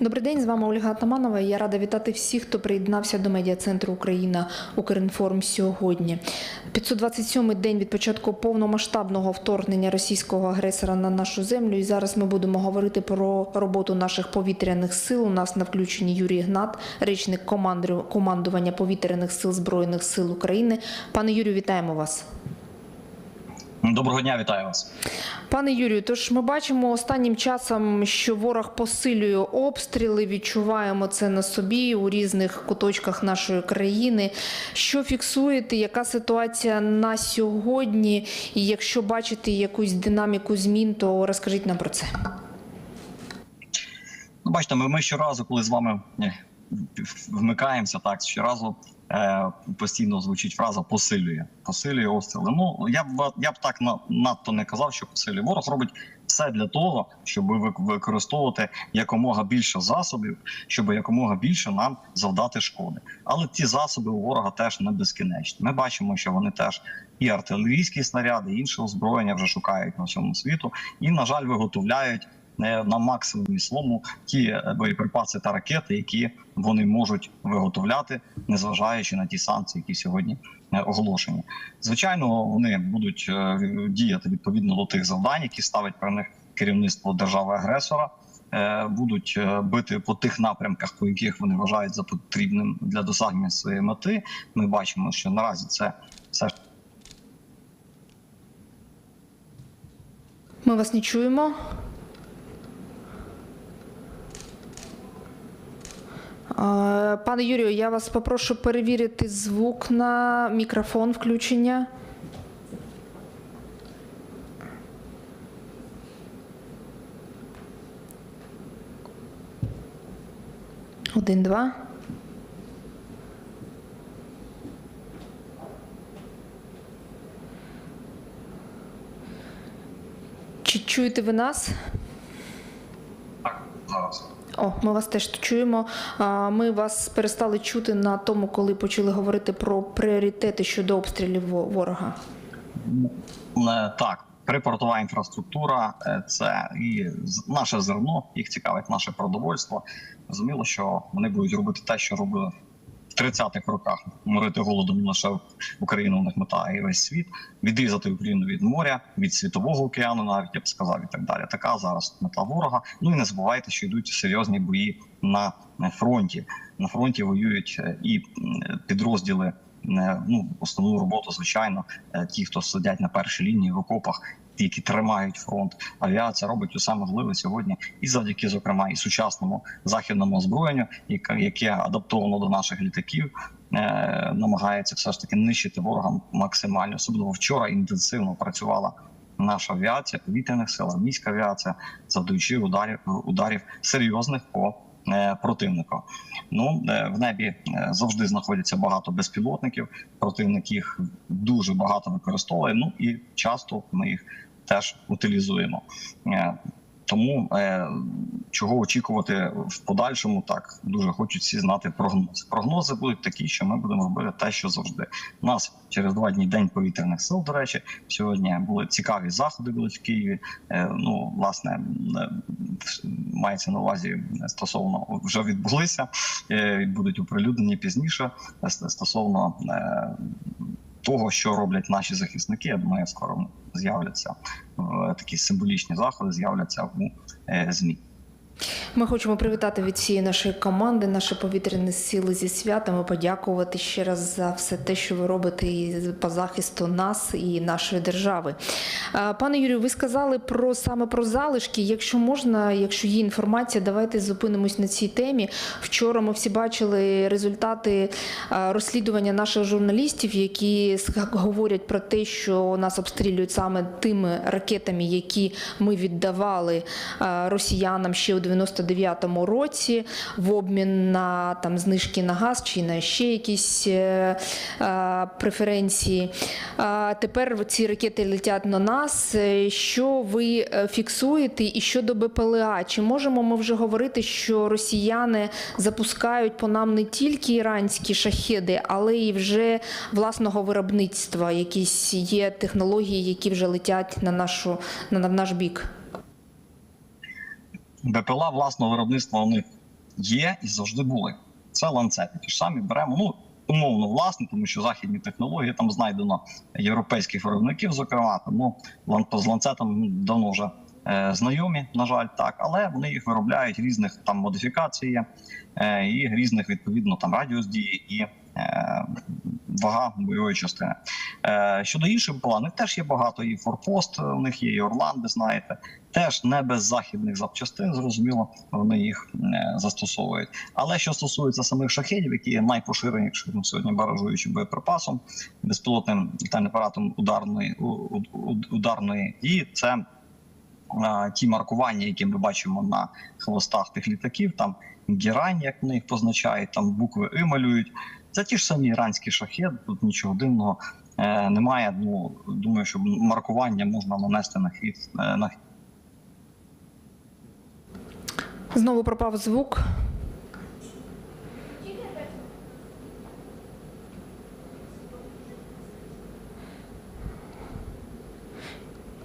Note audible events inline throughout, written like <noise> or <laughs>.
Добрий день, з вами Ольга Атаманова. Я рада вітати всіх, хто приєднався до медіа центру Україна Укрінформ сьогодні. 527-й день від початку повномасштабного вторгнення російського агресора на нашу землю. І зараз ми будемо говорити про роботу наших повітряних сил. У нас на включенні Юрій Гнат, речник командування повітряних сил Збройних сил України. Пане Юрію, вітаємо вас. Доброго дня, вітаю вас. Пане Юрію, тож ми бачимо останнім часом, що ворог посилює обстріли. Відчуваємо це на собі у різних куточках нашої країни. Що фіксуєте? Яка ситуація на сьогодні? І якщо бачите якусь динаміку змін, то розкажіть нам про це. Ну, бачите, ми, ми щоразу, коли з вами е, вмикаємося, так щоразу постійно звучить фраза посилює, посилює обстріли. Ну я б я б так на, надто не казав, що посилює. Ворог робить все для того, щоб вик- використовувати якомога більше засобів, щоб якомога більше нам завдати шкоди. Але ті засоби у ворога теж не безкінечні. Ми бачимо, що вони теж і артилерійські снаряди, і інше озброєння вже шукають на всьому світу, і на жаль, виготовляють е, на максимумі слому ті е, боєприпаси та ракети, які вони можуть виготовляти, незважаючи на ті санкції, які сьогодні е, оголошені. Звичайно, вони будуть е, діяти відповідно до тих завдань, які ставить перед них керівництво держави-агресора. Е, Будуть е, бити по тих напрямках, по яких вони вважають за потрібним для досягнення своєї мети. Ми бачимо, що наразі це все Ми вас не чуємо. Пане Юрію, я вас попрошу перевірити звук на мікрофон включення. Один, два. Чи чуєте ви нас? Зараз. О, ми вас теж чуємо. Ми вас перестали чути на тому, коли почали говорити про пріоритети щодо обстрілів ворога. Е, Так, припортова інфраструктура е, це і наше зерно, їх цікавить наше продовольство. Зрозуміло, що вони будуть робити те, що робили 30-х роках. Морити голодом не лише Україну, у них мета і весь світ, відрізати Україну від моря, від світового океану, навіть я б сказав, і так далі. Така зараз мета ворога. Ну і не забувайте, що йдуть серйозні бої на фронті. На фронті воюють е, і підрозділи не ну основну роботу, звичайно, е, ті, хто сидять на першій лінії в окопах, які тримають фронт. Авіація робить усе можливе сьогодні, і завдяки, зокрема, і сучасному західному озброєнню, яке, адаптовано до наших літаків. е, Намагається все ж таки нищити ворога максимально. Особливо вчора інтенсивно працювала наша авіація, повітряних сил, армійська авіація, завдаючи ударів ударів серйозних по е, противнику. Ну е, в небі е, завжди знаходяться багато безпілотників. Противник їх дуже багато використовує. Ну і часто ми їх теж утилізуємо. Е, Тому е, чого очікувати в подальшому, так дуже хочуть всі знати прогнози. Прогнози будуть такі, що ми будемо робити те, що завжди. У нас через два дні день повітряних сил. До речі, сьогодні були цікаві заходи. Були в Києві. Е, ну, власне, е, мається на увазі стосовно вже відбулися, е, будуть оприлюднені пізніше е, стосовно е, того, що роблять наші захисники. Я думаю, скоро з'являться е, такі символічні заходи, з'являться у е, змі. Ми хочемо привітати від всієї нашої команди, наші повітряні сили зі святами, подякувати ще раз за все те, що ви робите і по захисту нас і нашої держави. Пане Юрію, ви сказали про саме про залишки. Якщо можна, якщо є інформація, давайте зупинимось на цій темі. Вчора ми всі бачили результати розслідування наших журналістів, які говорять про те, що нас обстрілюють саме тими ракетами, які ми віддавали росіянам ще у 99-му році в обмін на там знижки на газ чи на ще якісь е, е, преференції. А тепер ці ракети летять на нас. Е, Що ви е, фіксуєте і щодо БПЛА? Чи можемо ми вже говорити, що росіяни запускають по нам не тільки іранські шахеди, але й вже власного виробництва? Якісь є технології, які вже летять на нашу на наш бік? БПЛА власного виробництва них є і завжди були. Це ланцети. Ті ж самі беремо. Ну умовно власне, тому що західні технології там знайдено європейських виробників, зокрема, тому з ланцетом ну, давно вже е, знайомі, на жаль, так, але вони їх виробляють різних там модифікацій е, і різних відповідно там радіус дії і е, вага бойової частини. Е, щодо інших планів, теж є багато. І Форпост у них є, і Орланди, знаєте, теж не без західних запчастин, зрозуміло, вони їх е, застосовують. Але що стосується самих шахедів, які є найпоширенішим сьогодні баражуючим боєприпасом, безпілотним літальним апаратом ударної ударної дії, це ті маркування, які ми бачимо на хвостах тих літаків, там герань, як вони їх позначають, там букви И малюють. Це ті ж самі іранські шахет, тут нічого дивного е, немає. Ну думаю, що маркування можна нанести на хвіст е, на Знову пропав звук.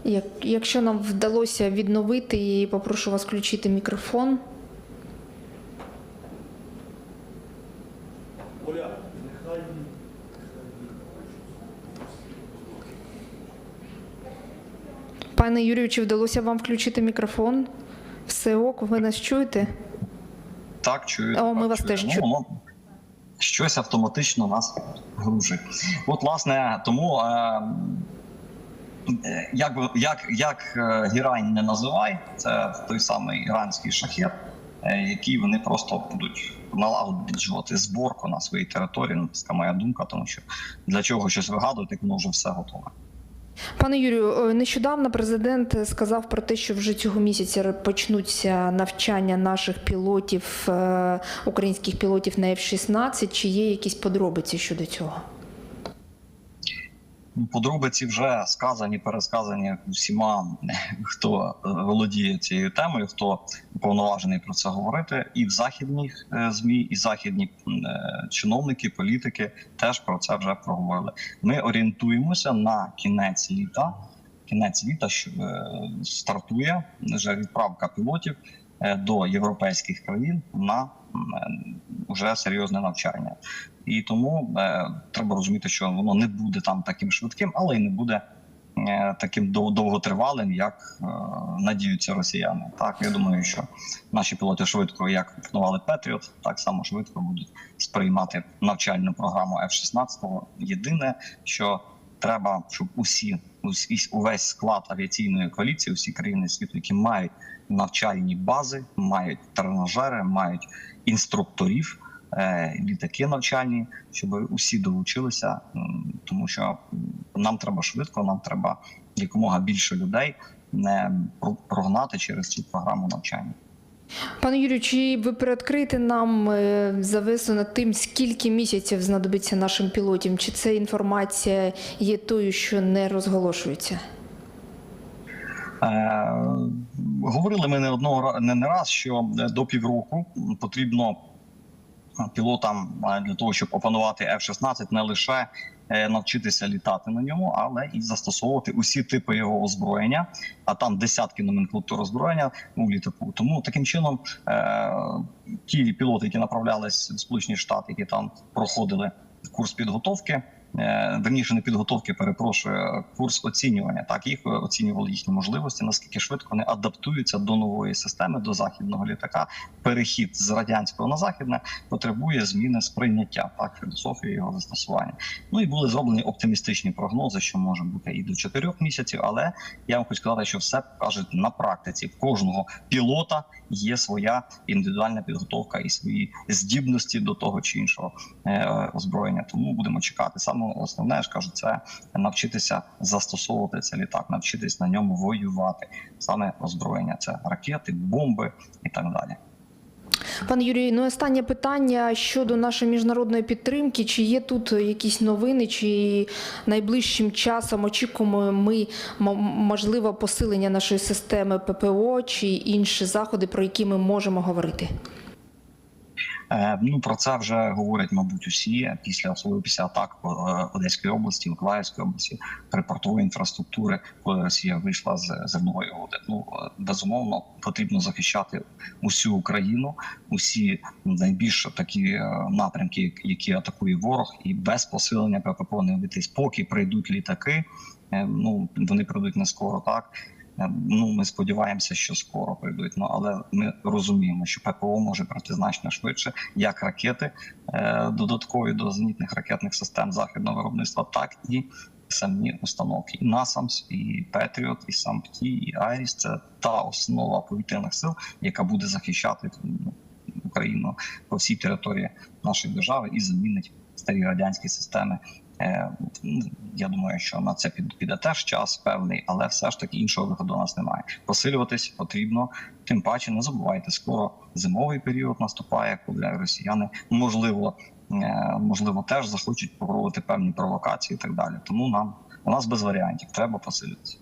Як, якщо нам вдалося відновити її, попрошу вас включити мікрофон. Пане Юрію, чи вдалося вам включити мікрофон? Все ок, ви нас чуєте? Так, чую. О, ми так, вас чую. теж Ну, чуємо. Щось автоматично нас гружить. От, власне, тому е, як, як, як е, гірань не називай, це той самий іранський шахет, е, який вони просто будуть налагоджувати зборку на своїй території. Ну, Така моя думка, тому що для чого щось вигадувати, як воно вже все готове. Пане Юрію, нещодавно президент сказав про те, що вже цього місяця почнуться навчання наших пілотів, е, українських пілотів на F-16. Чи є якісь подробиці щодо цього? Подробиці вже сказані, пересказані всіма, <laughs> хто е, володіє цією темою, хто уповноважений про це говорити, і в західних е, змі, і західні е, чиновники, політики теж про це вже проговорили. Ми орієнтуємося на кінець літа. Кінець літа що стартує вже відправка пілотів до європейських країн на е, уже серйозне навчання. І тому е, треба розуміти, що воно не буде там таким швидким, але й не буде е, таким дов- довготривалим, як е, надіються росіяни. Так я думаю, що наші пілоти швидко, як опанували Петріот, так само швидко будуть сприймати навчальну програму F-16. Єдине, що треба, щоб усі увесь склад авіаційної коаліції, усі країни світу, які мають навчальні бази, мають тренажери, мають інструкторів е, літаки навчальні, щоб усі долучилися, тому що нам треба швидко, нам треба якомога більше людей не прогнати через цю програму навчання. Пане Юрію, чи ви приоткрите нам е, завесу над тим, скільки місяців знадобиться нашим пілотам? Чи це інформація є тою, що не розголошується? Е, говорили ми не одного не, не раз, що е, до півроку потрібно пілотам для того, щоб опанувати F-16, не лише навчитися літати на ньому, але і застосовувати усі типи його озброєння. А там десятки номенклатур озброєння у літаку. Тому таким чином е, ті пілоти, які направлялись в Сполучені Штати, які там проходили курс підготовки. Е, Верніше не підготовки, перепрошую, курс оцінювання. Так їх оцінювали їхні можливості, наскільки швидко вони адаптуються до нової системи, до західного літака. Перехід з радянського на західне потребує зміни сприйняття так філософії його застосування. Ну і були зроблені оптимістичні прогнози, що може бути і до 4 місяців. Але я вам хочу сказати, що все покажуть на практиці. В кожного пілота є своя індивідуальна підготовка і свої здібності до того чи іншого е, озброєння. Тому будемо чекати. Саме основне я ж кажу, це навчитися застосовувати цей літак, навчитись на ньому воювати. Саме озброєння це ракети, бомби і так далі. Пане Юрію, ну останнє питання щодо нашої міжнародної підтримки. Чи є тут якісь новини, чи найближчим часом очікуємо ми можливо посилення нашої системи ППО чи інші заходи, про які ми можемо говорити? Е, Ну про це вже говорять, мабуть, усі після особливо після атак е, Одеської області, Миколаївської області, припортової інфраструктури, коли Росія вийшла з зернової угоди. Ну е, безумовно потрібно захищати усю Україну, усі найбільш такі напрямки, які атакує ворог, і без посилення ППО не обійтись. Поки прийдуть літаки. Ну вони прийдуть не скоро, так. Е, Ну, ми сподіваємося, що скоро прийдуть. Ну але ми розуміємо, що ППО може пройти значно швидше, як ракети е, додаткові до зенітних ракетних систем західного виробництва, так і самі установки. І Насамс, і Петріот, і САМПТІ, і Айріс це та основа повітряних сил, яка буде захищати ну, Україну по всій території нашої держави і замінить старі радянські системи. Е, Я думаю, що на це під- піде теж час певний, але все ж таки іншого виходу у нас немає. Посилюватись потрібно. Тим паче, не забувайте, скоро зимовий період наступає, коли росіяни можливо, е, можливо, теж захочуть попробувати певні провокації і так далі. Тому нам у нас без варіантів треба посилюватися.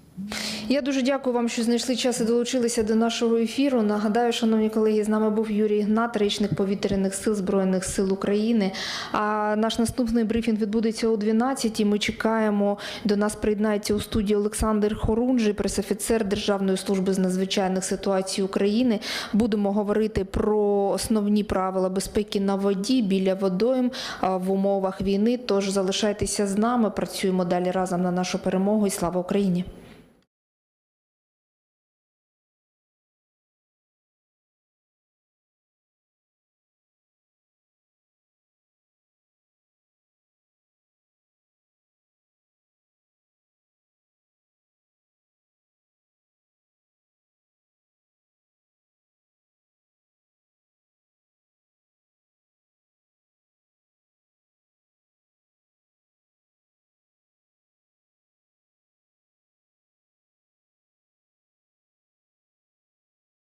Я дуже дякую вам, що знайшли час і долучилися до нашого ефіру. Нагадаю, шановні колеги, з нами був Юрій Ігнат, речник повітряних сил Збройних сил України. А наш наступний брифінг відбудеться о 12 Ми чекаємо. До нас приєднається у студії Олександр Хорунжий, пресофіцер Державної служби з надзвичайних ситуацій України. Будемо говорити про основні правила безпеки на воді біля водойм в умовах війни. Тож залишайтеся з нами. Працюємо далі разом на нашу перемогу. І слава Україні!